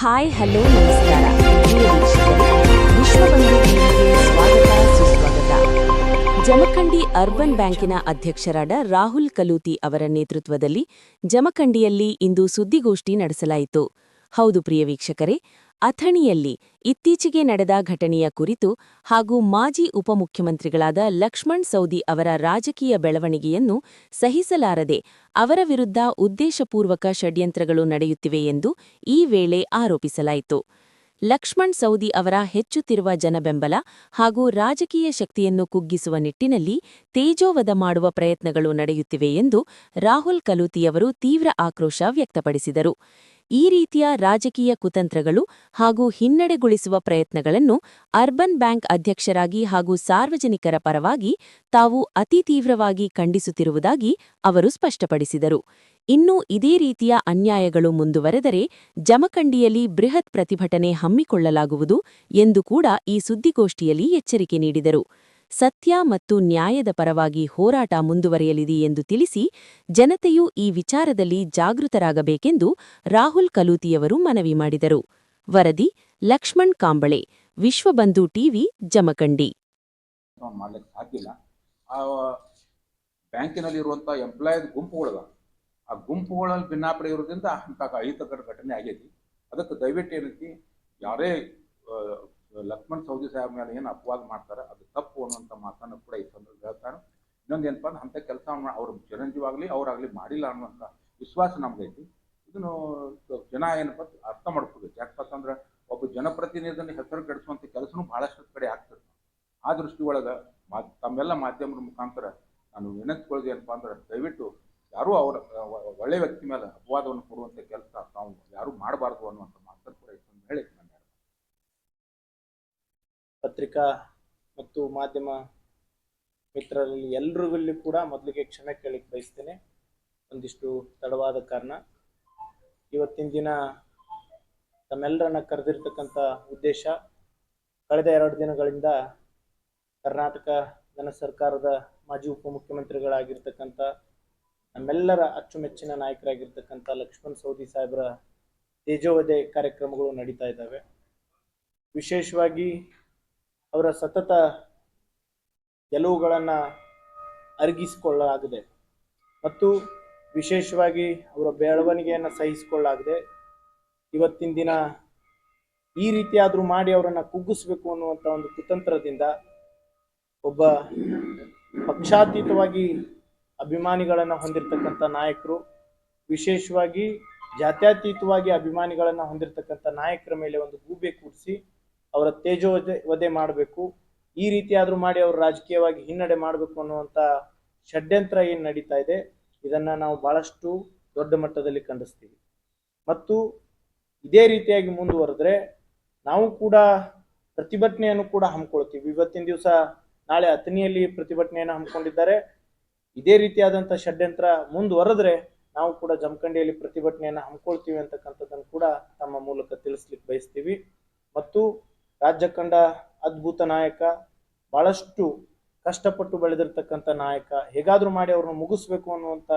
Hi, hello, ನಮಸ್ಕಾರ. Jamkhandi urban ಬ್ಯಾಂಕಿನ ಅಧ್ಯಕ್ಷರಾದ ರಾಹುಲ್ ಕಲೂತಿ ಅವರ ನೇತೃತ್ವದಲ್ಲಿ ಜಮಖಂಡಿಯಲ್ಲಿ ಇಂದು ಸುದ್ದಿಗೋಷ್ಠಿ ನಡೆಸಲಾಯಿತು. ಹೌದು, ಪ್ರಿಯ ವೀಕ್ಷಕರೇ ಅಥಣಿಯಲ್ಲಿ ಇತ್ತೀಚೆಗೆ ನಡೆದ ಘಟನೆಯ ಕುರಿತು ಹಾಗೂ ಮಾಜಿ ಉಪಮುಖ್ಯಮಂತ್ರಿಗಳಾದ ಲಕ್ಷ್ಮಣ್ ಸೌದಿ ಅವರ ರಾಜಕೀಯ ಬೆಳವಣಿಗೆಯನ್ನು ಸಹಿಸಲಾರದೆ ಅವರ ವಿರುದ್ಧ ಉದ್ದೇಶಪೂರ್ವಕ ಷಡ್ಯಂತ್ರಗಳು ನಡೆಯುತ್ತಿವೆ ಎಂದು ಈ ವೇಳೆ ಆರೋಪಿಸಲಾಯಿತು. ಲಕ್ಷ್ಮಣ್ ಸೌದಿ ಅವರ ಹೆಚ್ಚುತ್ತಿರುವ ಜನಬೆಂಬಲ ಹಾಗೂ ರಾಜಕೀಯ ಶಕ್ತಿಯನ್ನು ಕುಗ್ಗಿಸುವ ನಿಟ್ಟಿನಲ್ಲಿ ತೇಜೋವಧ ಮಾಡುವ ಪ್ರಯತ್ನಗಳು ನಡೆಯುತ್ತಿವೆ ಎಂದು ರಾಹುಲ್ ಕಲೂತಿಯವರು ತೀವ್ರ ಆಕ್ರೋಶ ವ್ಯಕ್ತಪಡಿಸಿದರು. ಈ ರೀತಿಯ ರಾಜಕೀಯ ಕುತಂತ್ರಗಳು ಹಾಗೂ ಹಿನ್ನಡೆಗೊಳಿಸುವ ಪ್ರಯತ್ನಗಳನ್ನು ಅರ್ಬನ್ ಬ್ಯಾಂಕ್ ಅಧ್ಯಕ್ಷರಾಗಿ ಹಾಗೂ ಸಾರ್ವಜನಿಕರ ಪರವಾಗಿ ತಾವು ಅತಿ ತೀವ್ರವಾಗಿ ಖಂಡಿಸುತ್ತಿರುವುದಾಗಿ ಅವರು ಸ್ಪಷ್ಟಪಡಿಸಿದರು. ಇನ್ನು ಇದೇ ರೀತಿಯ ಅನ್ಯಾಯಗಳು ಮುಂದುವರೆದರೆ ಜಮಖಂಡಿಯಲ್ಲಿ ಬೃಹತ್ ಪ್ರತಿಭಟನೆ ಹಮ್ಮಿಕೊಳ್ಳಲಾಗುವುದು ಎಂದು ಕೂಡ ಈ ಸುದ್ದಿಗೋಷ್ಠಿಯಲ್ಲಿ ಎಚ್ಚರಿಕೆ ನೀಡಿದರು. ಸತ್ಯ ಮತ್ತು ನ್ಯಾಯದ ಪರವಾಗಿ ಹೋರಾಟ ಮುಂದುವರಿಯಲಿದೆ ಎಂದು ತಿಳಿಸಿ ಜನತೆಯು ಈ ವಿಚಾರದಲ್ಲಿ ಜಾಗೃತರಾಗಬೇಕೆಂದು ರಾಹುಲ್ ಕಲೂತಿಯವರು ಮನವಿ ಮಾಡಿದರು. ವರದಿ, ಲಕ್ಷ್ಮಣ್ ಕಾಂಬಳೆ, ವಿಶ್ವಬಂಧು ಟಿವಿ, ಜಮಖಂಡಿ. ನಾವು ಸಾಧ್ಯ ಇಲ್ಲ. ಆ ಬ್ಯಾಂಕಿನಲ್ಲಿ ಇರುವಂಥ ಎಂಪ್ಲಾಯ್ ಗುಂಪುಗಳ ಆ ಗುಂಪುಗಳಲ್ಲಿ ಭಿನ್ನಾಪಡೆ ಇರೋದ್ರಿಂದ ಅಂತ ಅಹಿತಕರ ಘಟನೆ ಆಗೈತಿ. ಅದಕ್ಕೆ ದಯವಿಟ್ಟು ಏನೈತಿ, ಯಾರೇ ಲಕ್ಷ್ಮಣ್ ಸೌದಿ ಸಾಹೇಬ್ ಮೇಲೆ ಏನು ಅಪವಾದ ಮಾಡ್ತಾರೆ, ಅದು ತಪ್ಪು. ಅನ್ನುವಂಥ ಮಾತನ್ನು ಕೂಡ ಈ ಸಂದರ್ಭ ಹೇಳ್ತಾನೆ. ಇನ್ನೊಂದು ಏನಪ್ಪ ಅಂದ್ರೆ ಅಂಥ ಕೆಲಸ ಅವ್ರ ಚಿರಂಜೀವಾಗಲಿ ಅವರಾಗಲಿ ಮಾಡಿಲ್ಲ ಅನ್ನುವಂಥ ವಿಶ್ವಾಸ ನಮ್ಗೈತಿ. ಇದನ್ನು ಜನ ಏನಪ್ಪ ಅರ್ಥ ಮಾಡ್ಕೋಬೇಕು. ಯಾಕಪ್ಪ ಅಂದ್ರೆ ಒಬ್ಬ ಜನಪ್ರತಿನಿಧಿಯನ್ನು ಹೆಸರು ಕೆಡಿಸುವಂಥ ಕೆಲಸನೂ ಭಾಳಷ್ಟು ಕಡೆ ಆಗ್ತದೆ ಆ ದೃಷ್ಟಿ ಒಳಗೆ ಮಾ ತಮ್ಮೆಲ್ಲ ಮಾಧ್ಯಮದ ಮುಖಾಂತರ ನಾನು ವಿನಂತಿಕೊಳ್ಳೋದು ಏನಪ್ಪ ಅಂದ್ರೆ ದಯವಿಟ್ಟು ಯಾರೂ ಅವರ ಒಳ್ಳೆ ವ್ಯಕ್ತಿ ಮೇಲೆ ಅಪವಾದವನ್ನು ಕೊಡುವಂಥ ಕೆಲಸ ತಾವು ಯಾರೂ ಮಾಡಬಾರ್ದು ಅನ್ನುವಂಥ ಮಾತನ್ನು ಕೂಡ ಹೇಳಿ. ಪತ್ರಿಕಾ ಮತ್ತು ಮಾಧ್ಯಮ ಮಿತ್ರರಲ್ಲಿ ಎಲ್ರಿಗಲ್ಲಿ ಕೂಡ ಮೊದಲಿಗೆ ಕ್ಷಮೆ ಕೇಳಲಿಕ್ಕೆ ಬಯಸ್ತೇನೆ. ಒಂದಿಷ್ಟು ತಡವಾದ ಕಾರಣ. ಇವತ್ತಿನ ದಿನ ತಮ್ಮೆಲ್ಲರನ್ನ ಕರೆದಿರ್ತಕ್ಕಂಥ ಉದ್ದೇಶ ಕಳೆದ ಎರಡು ದಿನಗಳಿಂದ ಕರ್ನಾಟಕ ಜನ ಸರ್ಕಾರದ ಮಾಜಿ ಉಪಮುಖ್ಯಮಂತ್ರಿಗಳಾಗಿರ್ತಕ್ಕಂಥ ನಮ್ಮೆಲ್ಲರ ಅಚ್ಚುಮೆಚ್ಚಿನ ನಾಯಕರಾಗಿರ್ತಕ್ಕಂಥ ಲಕ್ಷ್ಮಣ್ ಸೌದಿ ಸಾಹೇಬರ ತೇಜೋವಧೆ ಕಾರ್ಯಕ್ರಮಗಳು ನಡೀತಾ ಇದ್ದಾವೆ. ವಿಶೇಷವಾಗಿ ಅವರ ಸತತ ಗೆಲುವುಗಳನ್ನು ಅರಗಿಸಿಕೊಳ್ಳಲಾಗಿದೆ. ಮತ್ತು ವಿಶೇಷವಾಗಿ ಅವರ ಬೆಳವಣಿಗೆಯನ್ನು ಸಹಿಸಿಕೊಳ್ಳಲಾಗಿದೆ. ಇವತ್ತಿನ ದಿನ ಈ ರೀತಿಯಾದರೂ ಮಾಡಿ ಅವರನ್ನು ಕುಗ್ಗಿಸ್ಬೇಕು ಅನ್ನುವಂಥ ಒಂದು ಕುತಂತ್ರದಿಂದ ಒಬ್ಬ ಪಕ್ಷಾತೀತವಾಗಿ ಅಭಿಮಾನಿಗಳನ್ನು ಹೊಂದಿರತಕ್ಕಂಥ ನಾಯಕರು, ವಿಶೇಷವಾಗಿ ಜಾತ್ಯತೀತವಾಗಿ ಅಭಿಮಾನಿಗಳನ್ನು ಹೊಂದಿರತಕ್ಕಂಥ ನಾಯಕರ ಮೇಲೆ ಒಂದು ಗೂಬೆ ಕೂಡಿಸಿ ಅವರ ತೇಜೋವಧೆ ವಧೆ ಮಾಡಬೇಕು. ಈ ರೀತಿಯಾದರೂ ಮಾಡಿ ಅವರು ರಾಜಕೀಯವಾಗಿ ಹಿನ್ನಡೆ ಮಾಡಬೇಕು ಅನ್ನುವಂಥ ಷಡ್ಯಂತ್ರ ಏನು ನಡೀತಾ ಇದೆ, ಇದನ್ನು ನಾವು ಭಾಳಷ್ಟು ದೊಡ್ಡ ಮಟ್ಟದಲ್ಲಿ ಖಂಡಿಸ್ತೀವಿ. ಮತ್ತು ಇದೇ ರೀತಿಯಾಗಿ ಮುಂದುವರೆದ್ರೆ ನಾವು ಕೂಡ ಪ್ರತಿಭಟನೆಯನ್ನು ಕೂಡ ಹಮ್ಮಿಕೊಳ್ತೀವಿ. ಇವತ್ತಿನ ದಿವಸ ನಾಳೆ ಅಥಣಿಯಲ್ಲಿ ಪ್ರತಿಭಟನೆಯನ್ನು ಹಮ್ಮಿಕೊಂಡಿದ್ದಾರೆ. ಇದೇ ರೀತಿಯಾದಂಥ ಷಡ್ಯಂತ್ರ ಮುಂದುವರೆದ್ರೆ ನಾವು ಕೂಡ ಜಮಖಂಡಿಯಲ್ಲಿ ಪ್ರತಿಭಟನೆಯನ್ನು ಹಮ್ಮಿಕೊಳ್ತೀವಿ ಅಂತಕ್ಕಂಥದ್ದನ್ನು ಕೂಡ ತಮ್ಮ ಮೂಲಕ ತಿಳಿಸ್ಲಿಕ್ಕೆ ಬಯಸ್ತೀವಿ. ಮತ್ತು ರಾಜ್ಯ ಕಂಡ ಅದ್ಭುತ ನಾಯಕ, ಬಹಳಷ್ಟು ಕಷ್ಟಪಟ್ಟು ಬೆಳೆದಿರ್ತಕ್ಕಂಥ ನಾಯಕ, ಹೇಗಾದರೂ ಮಾಡಿ ಅವ್ರನ್ನ ಮುಗಿಸ್ಬೇಕು ಅನ್ನುವಂಥ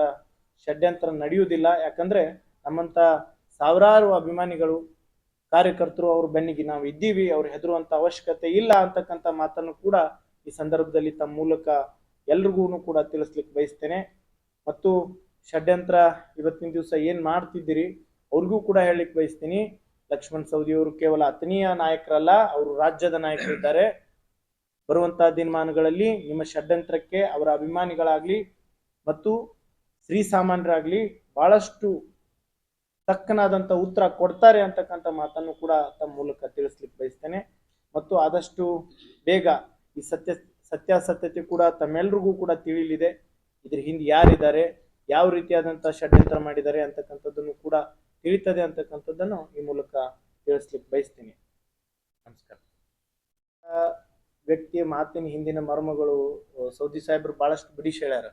ಷಡ್ಯಂತ್ರ ನಡೆಯುವುದಿಲ್ಲ. ಯಾಕಂದ್ರೆ ನಮ್ಮಂಥ ಸಾವಿರಾರು ಅಭಿಮಾನಿಗಳು, ಕಾರ್ಯಕರ್ತರು ಅವ್ರ ಬೆನ್ನಿಗೆ ನಾವು ಇದ್ದೀವಿ, ಅವ್ರು ಹೆದರುವಂಥ ಅವಶ್ಯಕತೆ ಇಲ್ಲ ಅಂತಕ್ಕಂಥ ಮಾತನ್ನು ಕೂಡ ಈ ಸಂದರ್ಭದಲ್ಲಿ ತಮ್ಮ ಮೂಲಕ ಎಲ್ರಿಗೂ ಕೂಡ ತಿಳಿಸ್ಲಿಕ್ಕೆ ಬಯಸ್ತೇನೆ. ಮತ್ತು ಷಡ್ಯಂತ್ರ ಇವತ್ತಿನ ದಿವಸ ಏನು ಮಾಡ್ತಿದ್ದೀರಿ ಅವ್ರಿಗೂ ಕೂಡ ಹೇಳಲಿಕ್ಕೆ ಬಯಸ್ತೀನಿ. ಲಕ್ಷ್ಮಣ್ ಸವದಿ ಅವರು ಕೇವಲ ಅತನೀಯ ನಾಯಕರಲ್ಲ, ಅವರು ರಾಜ್ಯದ ನಾಯಕರಿದ್ದಾರೆ. ಬರುವಂತಹ ದಿನಮಾನಗಳಲ್ಲಿ ನಿಮ್ಮ ಷಡ್ಯಂತ್ರಕ್ಕೆ ಅವರ ಅಭಿಮಾನಿಗಳಾಗ್ಲಿ ಮತ್ತು ಶ್ರೀ ಸಾಮಾನ್ಯರಾಗ್ಲಿ ಬಹಳಷ್ಟು ತಕ್ಕನಾದಂತ ಉತ್ತರ ಕೊಡ್ತಾರೆ ಅಂತಕ್ಕಂಥ ಮಾತನ್ನು ಕೂಡ ತಮ್ಮ ಮೂಲಕ ತಿಳಿಸ್ಲಿಕ್ಕೆ ಬಯಸ್ತೇನೆ. ಮತ್ತು ಆದಷ್ಟು ಬೇಗ ಈ ಸತ್ಯ, ಸತ್ಯಾಸತ್ಯತೆ ಕೂಡ ತಮ್ಮೆಲ್ರಿಗೂ ಕೂಡ ತಿಳಿಯಲಿದೆ ಇದ್ರ ಹಿಂದೆ ಯಾರಿದ್ದಾರೆ, ಯಾವ ರೀತಿಯಾದಂತಹ ಷಡ್ಯಂತ್ರ ಮಾಡಿದ್ದಾರೆ ಅಂತಕ್ಕಂಥದ್ದನ್ನು ಕೂಡ ತಿಳಿತದೆ ಅಂತಕ್ಕಂಥದ್ದನ್ನು ಈ ಮೂಲಕ ತಿಳಿಸ್ಲಿಕ್ಕೆ ಬಯಸ್ತೀನಿ. ನಮಸ್ಕಾರ. ವ್ಯಕ್ತಿಯ ಮಾತಿನ ಹಿಂದಿನ ಮರ್ಮಗಳು ಸೌದಿ ಸಾಹೇಬ್ರು ಭಾಳಷ್ಟು ಬಿಡಿಸಿ ಹೇಳ್ಯಾರ.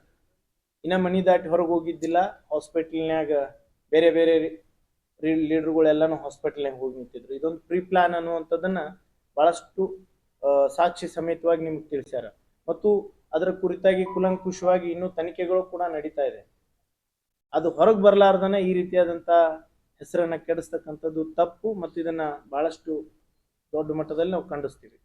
ಇನ್ನ ಮನಿ ದಾಟಿ ಹೊರಗೆ ಹೋಗಿದ್ದಿಲ್ಲ, ಹಾಸ್ಪಿಟಲ್ನ್ಯಾಗ ಬೇರೆ ಬೇರೆ ಲೀಡರ್ಗಳೆಲ್ಲಾನು ಹಾಸ್ಪಿಟಲ್ನಾಗ ಹೋಗಿ ನಿಂತಿದ್ರು. ಇದೊಂದು ಪ್ರೀ ಪ್ಲಾನ್ ಅನ್ನುವಂಥದ್ದನ್ನ ಬಹಳಷ್ಟು ಸಾಕ್ಷಿ ಸಮೇತವಾಗಿ ನಿಮ್ಗೆ ತಿಳಿಸ್ಯಾರ. ಮತ್ತು ಅದರ ಕುರಿತಾಗಿ ಕುಲಂಕುಷವಾಗಿ ಇನ್ನೂ ತನಿಖೆಗಳು ಕೂಡ ನಡೀತಾ ಇದೆ. ಅದು ಹೊರಗೆ ಬರಲಾರ್ದನ ಈ ರೀತಿಯಾದಂಥ ಹೆಸರನ್ನ ಕೆಡಿಸ್ತಕ್ಕಂಥದ್ದು ತಪ್ಪು ಮತ್ತು ಇದನ್ನ ಬಹಳಷ್ಟು ದೊಡ್ಡ ಮಟ್ಟದಲ್ಲಿ ನಾವು ಖಂಡಿಸ್ತೀವಿ.